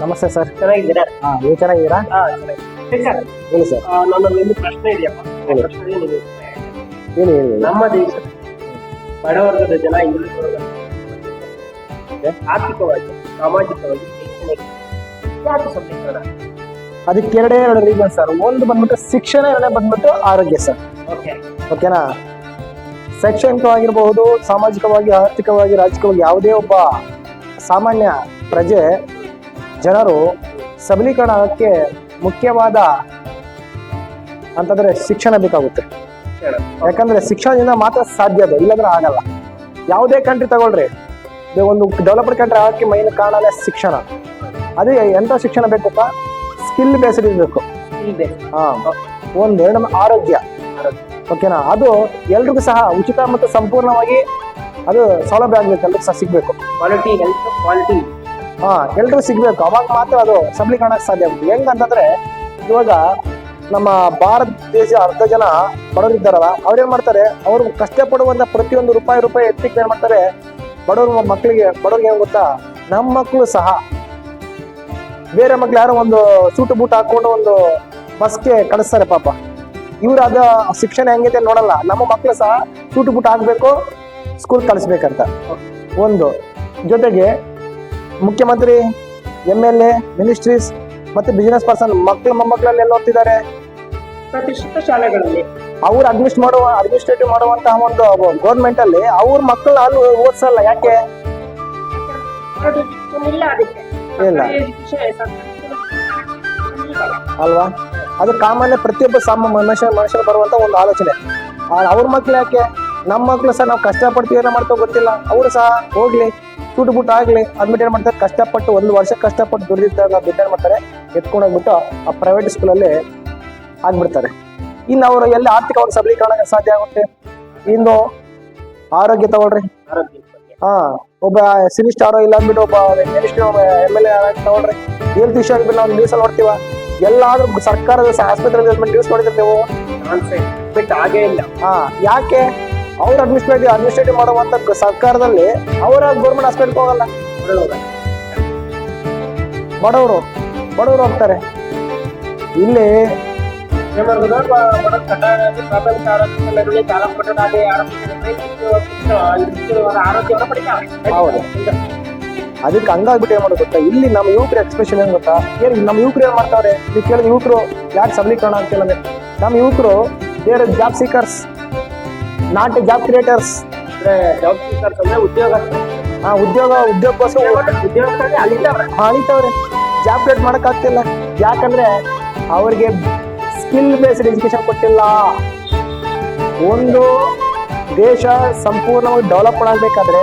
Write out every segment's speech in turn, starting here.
ನಮಸ್ತೆ ಸರ್. ಚೆನ್ನಾಗಿದ್ದೀರಾ? ಹಾ ನೀವು ಚೆನ್ನಾಗಿದ್ದೀರಾ? ಹಾ ಸರ್ ಹೇಳಿ ಸರ್. ಆ, ನನ್ನೊಂದು ಪ್ರಶ್ನೆ ಇದೆಯಪ್ಪ ಹೇಳಿ. ಏನು ನೀವು ಹೇಳಿ ಹೇಳಿ ಹೇಳಿ. ನಮ್ಮ ದೇಶ ಬಡವರ್ಗದ ಜನ ಆರ್ಥಿಕವಾಗಿ ಸಾಮಾಜಿಕವಾಗಿ ಯಾಕೆ ಸಬಲೀಕರಣ ಅದಕ್ಕೆ ಎರಡೇ ಎರಡು ರೀಸನ್ ಸರ್. ಒಂದು ಬಂದ್ಬಿಟ್ಟು ಶಿಕ್ಷಣ ಎರಡನೇ ಬಂದ್ಬಿಟ್ಟು ಆರೋಗ್ಯ ಸರ್. ಓಕೆ. ಓಕೆನಾ? ಶೈಕ್ಷಣಿಕವಾಗಿರಬಹುದು ಸಾಮಾಜಿಕವಾಗಿ ಆರ್ಥಿಕವಾಗಿ ರಾಜಕೀಯವಾಗಿ ಯಾವುದೇ ಒಬ್ಬ ಸಾಮಾನ್ಯ ಪ್ರಜೆ ಜನರು ಸಬಲೀಕರಣಕ್ಕೆ ಮುಖ್ಯವಾದ ಅಂತಂದ್ರೆ ಶಿಕ್ಷಣ ಬೇಕಾಗುತ್ತೆ. ಯಾಕಂದ್ರೆ ಶಿಕ್ಷಣದಿಂದ ಮಾತ್ರ ಸಾಧ್ಯ ಅದು ಇಲ್ಲಾಂದ್ರೆ ಆಗಲ್ಲ. ಯಾವುದೇ ಕಂಟ್ರಿ ತಗೊಳ್ರಿ ಒಂದು ಡೆವಲಪ್ಡ್ ಕಂಟ್ರಿ ಆಗಕ್ಕೆ ಮೈನ್ ಕಾರಣನೇ ಶಿಕ್ಷಣ. ಅದೇ ಎಂತ ಶಿಕ್ಷಣ ಬೇಕಪ್ಪ? ಸ್ಕಿಲ್ ಬೇಸ್ಡ್ ಇರಬೇಕು ಹಾ ಒಂದು ನಮ್ಮ ಆರೋಗ್ಯ. ಓಕೆನಾ ಅದು ಎಲ್ರಿಗೂ ಸಹ ಉಚಿತ ಮತ್ತು ಸಂಪೂರ್ಣವಾಗಿ ಅದು ಸೌಲಭ್ಯ ಆಗ್ಬೇಕು ಎಲ್ರಿಗೂ ಸಹ ಸಿಗ್ಬೇಕು. ಕ್ವಾಲಿಟಿ ಹೆಲ್ತ್ ಕ್ವಾಲಿಟಿ ಹಾ, ಎಲ್ರು ಸಿಗ್ಬೇಕು. ಅವಾಗ ಮಾತ್ರ ಅದು ಸಬಲೀಕರಣಕ್ಕೆ ಸಾಧ್ಯ ಆಗುತ್ತೆ ಹೆಂಗಂತಂದ್ರೆ, ಇವಾಗ ನಮ್ಮ ಭಾರತ ದೇಶ ಅರ್ಧ ಜನ ಬಡವರಿದ್ದಾರಲ್ಲ ಅವ್ರೇನ್ ಮಾಡ್ತಾರೆ? ಅವ್ರು ಕಷ್ಟಪಡುವಂತ ಪ್ರತಿಯೊಂದು ರೂಪಾಯಿ ರೂಪಾಯಿ ಎತ್ತಿಗೆ ಏನ್ ಮಾಡ್ತಾರೆ. ಬಡವ್ರ ಮಕ್ಕಳಿಗೆ ಬಡವ್ರಿಗೆ ಏನ್ ಗೊತ್ತಾ? ನಮ್ಮ ಮಕ್ಕಳು ಸಹ. ಬೇರೆ ಮಕ್ಳು ಯಾರೋ ಒಂದು ಸೂಟು ಬೂಟ್ ಹಾಕೊಂಡು ಒಂದು ಬಸ್ಗೆ ಕಳಿಸ್ತಾರೆ ಪಾಪ. ಇವ್ರ ಅದ ಶಿಕ್ಷಣ ಹೆಂಗೈತೆ ನೋಡಲ್ಲ. ನಮ್ಮ ಮಕ್ಕಳು ಸಹ ಸೂಟು ಬೂಟ್ ಹಾಕ್ಬೇಕು ಸ್ಕೂಲ್ ಕಳಿಸ್ಬೇಕಂತ. ಒಂದು. ಜೊತೆಗೆ ಮುಖ್ಯಮಂತ್ರಿ ಎಂ ಎಲ್ ಎ ಮಿನಿಸ್ಟ್ರೀಸ್ ಮತ್ತೆ ಬಿಸಿನೆಸ್ ಪರ್ಸನ್ ಮಕ್ಕಳು ಮೊಮ್ಮಕ್ಕಳಲ್ಲಿ ಎಲ್ಲ ಓದ್ತಿದ್ದಾರೆ ಪ್ರತಿಷ್ಠಿತ ಶಾಲೆಗಳಲ್ಲಿ. ಅವ್ರು ಅಡ್ಮಿಸ್ಟ್ ಮಾಡುವ ಅಡ್ಮಿನಿಸ್ಟ್ರೇಟಿವ್ ಮಾಡುವಂತಹ ಒಂದು ಗೌರ್ಮೆಂಟ್ ಅಲ್ಲಿ ಅವ್ರ ಮಕ್ಕಳು ಅಲ್ಲಿ ಓದಿಸಲ್ಲ ಯಾಕೆ? ಇಲ್ಲ. ಅಲ್ವಾ? ಅದು ಕಾಮನ್ ಪ್ರತಿಯೊಬ್ಬ ಸಾಮಾನ್ಯ ಮನುಷ್ಯ ಮನುಷ್ಯ ಬರುವಂತ ಒಂದು ಆಲೋಚನೆ. ಅವ್ರ ಮಕ್ಳು ಯಾಕೆ? ನಮ್ಮ ಮಕ್ಳು ಸಹ ನಾವು ಕಷ್ಟಪಡ್ತೀವಿ ಏನೋ ಮಾಡ್ತೋ ಗೊತ್ತಿಲ್ಲ. ಅವರು ಸಹ ಹೋಗ್ಲಿ. ಸೂಟು ಬಿಟ್ಟು ಆಗ್ಲಿ ಅದ್ಮಿಟ್ ಏನ್ ಮಾಡ್ತಾರೆ ಕಷ್ಟಪಟ್ಟು ಒಂದು ವರ್ಷ ಕಷ್ಟಪಟ್ಟು ದುಡಿದಿದ್ದಾಗ ದುಡ್ಡು ಏನ್ ಮಾಡ್ತಾರೆ ಎತ್ಕೊಂಡು ಹೋಗ್ಬಿಟ್ಟು ಆ ಪ್ರೈವೇಟ್ ಸ್ಕೂಲಲ್ಲಿ ಆಗ್ಬಿಡ್ತಾರೆ. ಇನ್ನು ಅವರು ಎಲ್ಲಿ ಆರ್ಥಿಕವಾಗಿ ಸಬಲೀಕರಣ ಸಾಧ್ಯ ಆಗುತ್ತೆ? ಇನ್ನು ಆರೋಗ್ಯ ತಗೊಳ್ರಿ. ಹಾ ಒಬ್ಬ ಸಿನಿ ಸ್ಟಾರೋ ಇಲ್ಲ ಅಂದ್ಬಿಟ್ಟು ಒಬ್ಬ ಮಿನಿಸ್ಟರ್ ಎಂ ಎಲ್ ಎ ತಗೊಳ್ರಿ. ಹೆಲ್ತ್ ಇಶ್ಯೂ ಆಗಿಬಿಟ್ಟು ನಾವು ನ್ಯೂಸ್ ಅಲ್ಲಿ ನೋಡ್ತೀವ. ಎಲ್ಲಾದ್ರೂ ಸರ್ಕಾರದ ಆಸ್ಪತ್ರೆ ನ್ಯೂಸ್ ನೋಡಿದ್ರೆ ನೀವು. ಬಿಟ್ಟು ಹಾಗೇ ಇಲ್ಲ. ಹಾ ಯಾಕೆ? ಅವ್ರ ಅಡ್ಮಿನಿಸ್ಟ್ರೇಟಿವ್ ಅಡ್ಮಿನಿಸ್ಟ್ರೇಟಿವ್ ಮಾಡುವಂತ ಸರ್ಕಾರದಲ್ಲಿ ಅವರ ಗೌರ್ಮೆಂಟ್ ಹಾಸ್ಪಿಟಲ್ ಹೋಗಲ್ಲ. ಬಡವರು. ಬಡವರು ಹೋಗ್ತಾರೆ. ಇಲ್ಲಿ ಹೌದು. ಅದಕ್ಕೆ ಹಂಗಾಗ್ಬಿಟ್ಟು ಏನ್ ಮಾಡೋದು ಗೊತ್ತಾ? ಇಲ್ಲಿ ನಮ್ಮ ಯುವಕರು ಎಕ್ಸ್ಪ್ರೆಷನ್ ಏನ್ ಗೊತ್ತಾ? ಏನ್ ನಮ್ಮ ಯುವಕರು ಏನ್ ಮಾಡ್ತಾವ್ರೆ ನೀವು ಕೇಳಿದ ಯುವಕರು ಯಾಕೆ ಸಬಲೀಕರಣ ಅಂತ ಕೇಳಿದ್ರೆ, ನಮ್ಮ ಯುವಕರು ಬೇರೆ job seekers not job creators job ಅಂದ್ರೆ ಉದ್ಯೋಗ. ಉದ್ಯೋಗ ಉದ್ಯೋಗಕ್ಕೋಸ್ಕರ ಉದ್ಯೋಗಕ್ಕಾಗಿ ಅಳಿತವ್ರೆ. ಜಾಬ್ ಕ್ರಿಯೇಟ್ ಮಾಡಕ್ ಆಗ್ತಿಲ್ಲ ಯಾಕಂದ್ರೆ ಅವ್ರಿಗೆ ಸ್ಕಿಲ್ ಬೇಸ್ಡ್ ಎಜುಕೇಶನ್ ಕೊಟ್ಟಿಲ್ಲ. ಒಂದು ದೇಶ ಸಂಪೂರ್ಣವಾಗಿ ಡೆವಲಪ್ ಮಾಡಬೇಕಾದ್ರೆ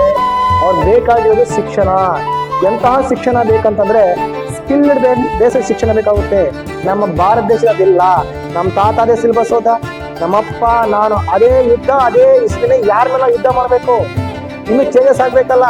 ಅವ್ರು ಬೇಕಾಗಿರೋದು ಶಿಕ್ಷಣ. ಎಂತಹ ಶಿಕ್ಷಣ ಬೇಕಂತಂದ್ರೆ ಸ್ಕಿಲ್ ಬೇಸಿಕ್ ಶಿಕ್ಷಣ ಬೇಕಾಗುತ್ತೆ. ನಮ್ಮ ಭಾರತ ದೇಶದಲ್ಲಿ ಅದಿಲ್ಲ. ನಮ್ಮ ತಾತಾದೇ ಸಿಲೆಬಸ್ ಹೋದ ನಮ್ಮಪ್ಪ ನಾನು ಅದೇ ಯುದ್ಧ ಅದೇ ಇಸ್ಕಿನ ಯಾರ ಮೇಲೆ ಯುದ್ಧ ಮಾಡಬೇಕು? ಇನ್ನು ಚೇಂಜಸ್ ಆಗ್ಬೇಕಲ್ಲ?